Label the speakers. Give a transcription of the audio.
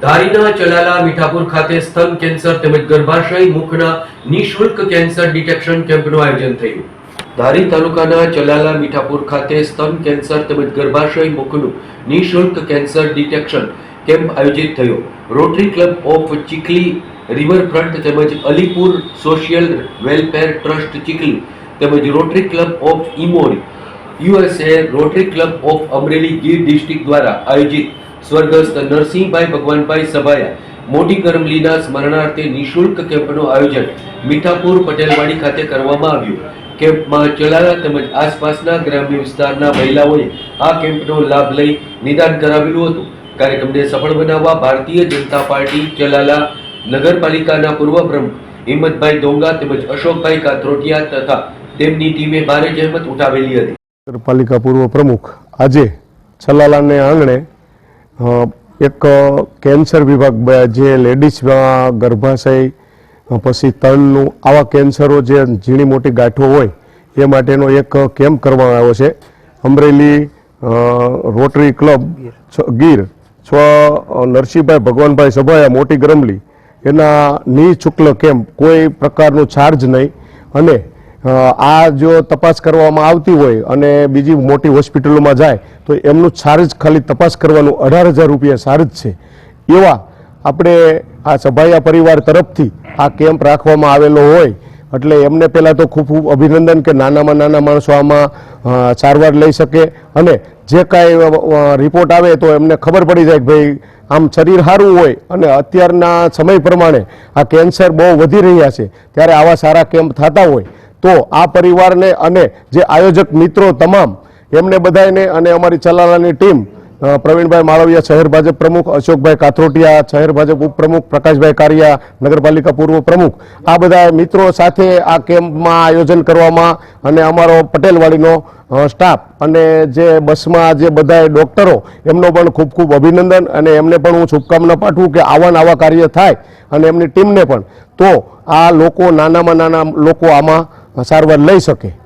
Speaker 1: ધારીના ચલાલા મીઠાપુર ખાતે સ્તન કેન્સર તેમજ ગર્ભાશય મુખના નિઃશુલ્ક કેન્સર ડિટેક્શન કેમ્પનું આયોજન થયું. ધારી તાલુકાના ચલાલા મીઠાપુર ખાતે સ્તન કેન્સર તેમજ ગર્ભાશય મુખનું નિઃશુલ્ક કેન્સર ડિટેક્શન કેમ્પ આયોજિત થયો. Rotary Club of Chikhli, riverfront તેમજ Alipur social welfare trust Chikhli તેમજ Rotary Club of Emory USA Rotary Club of Amreli Gir district દ્વારા આયોજિત સ્વર્ગસ્થ નરસિંહભાઈ ભગવાનભાઈ સભાયા મોટી કરમલીના સ્મરણાર્થે નિઃશુલ્ક કેમ્પનું આયોજન મીઠાપુર પટેલવાડી ખાતે કરવામાં આવ્યું. કેમ્પમાં ચલાલા તેમજ આસપાસના ગ્રામ્ય વિસ્તારના મહિલાઓએ આ કેમ્પનો લાભ લઈ નિદાન કરાવેલું હતું. કાર્યક્રમને સફળ બનાવવા ભારતીય જનતા પાર્ટી ચલાલા નગરપાલિકાના પૂર્વ પ્રમુખ હિંમતભાઈ ડોંગા તેમજ અશોકભાઈ કાથરોટિયા તથા તેમની ટીમે ભારે જહેમત ઉઠાવેલી હતી.
Speaker 2: નગરપાલિકા પૂર્વ પ્રમુખ આજે છલાલાને આંગણે એક કેન્સર વિભાગ જે લેડીઝમાં ગર્ભાશય પછી તનનું આવા કેન્સરો જે ઝીણી મોટી ગાંઠો હોય, એ માટેનો એક કેમ્પ કરવામાં આવ્યો છે. અમરેલી રોટરી ક્લબ, છ- ગીર સ્વ નરસિંહભાઈ ભગવાનભાઈ સભાયા મોટી ગરમલી એના નિઃશુલ્ક કેમ્પ કોઈ પ્રકારનો ચાર્જ નહીં. અને આ જો તપાસ કરવામાં આવતી હોય અને બીજી મોટી હોસ્પિટલોમાં જાય, તો એમનું ચાર્જ ખાલી તપાસ કરવાનું અઢાર હજાર રૂપિયા ચાર્જ છે. એવા આપણે આ સભાયા પરિવાર તરફથી આ કેમ્પ રાખવામાં આવેલો હોય, એટલે એમને પહેલાં તો ખૂબ ખૂબ અભિનંદન કે નાનામાં નાના માણસો આમાં સારવાર લઈ શકે અને જે કાંઈ રિપોર્ટ આવે તો એમને ખબર પડી જાય કે ભાઈ, આમ શરીર સારું હોય અને અત્યારના સમય પ્રમાણે આ કેન્સર બહુ વધી રહ્યા છે, ત્યારે આવા સારા કેમ્પ થતા હોય તો આ પરિવારને અને જે આયોજક મિત્રો તમામ, એમને બધાને અને અમારી ચલાલાની ટીમ પ્રવીણભાઈ માળવિયા શહેર ભાજપ પ્રમુખ, અશોકભાઈ કાથરોટિયા શહેર ભાજપ ઉપપ્રમુખ, પ્રકાશભાઈ કારિયા નગરપાલિકા પૂર્વ પ્રમુખ, આ બધા મિત્રો સાથે આ કેમ્પમાં આયોજન કરવામાં અને અમારો પટેલવાડીનો સ્ટાફ અને જે બસમાં જે બધા ડોક્ટરો, એમનો પણ ખૂબ ખૂબ અભિનંદન અને એમને પણ હું શુભકામના પાઠવું કે આવા આવા કાર્ય થાય અને એમની ટીમને પણ. તો આ લોકો નાનામાં નાના લોકો આમાં સારવાર લઈ શકે.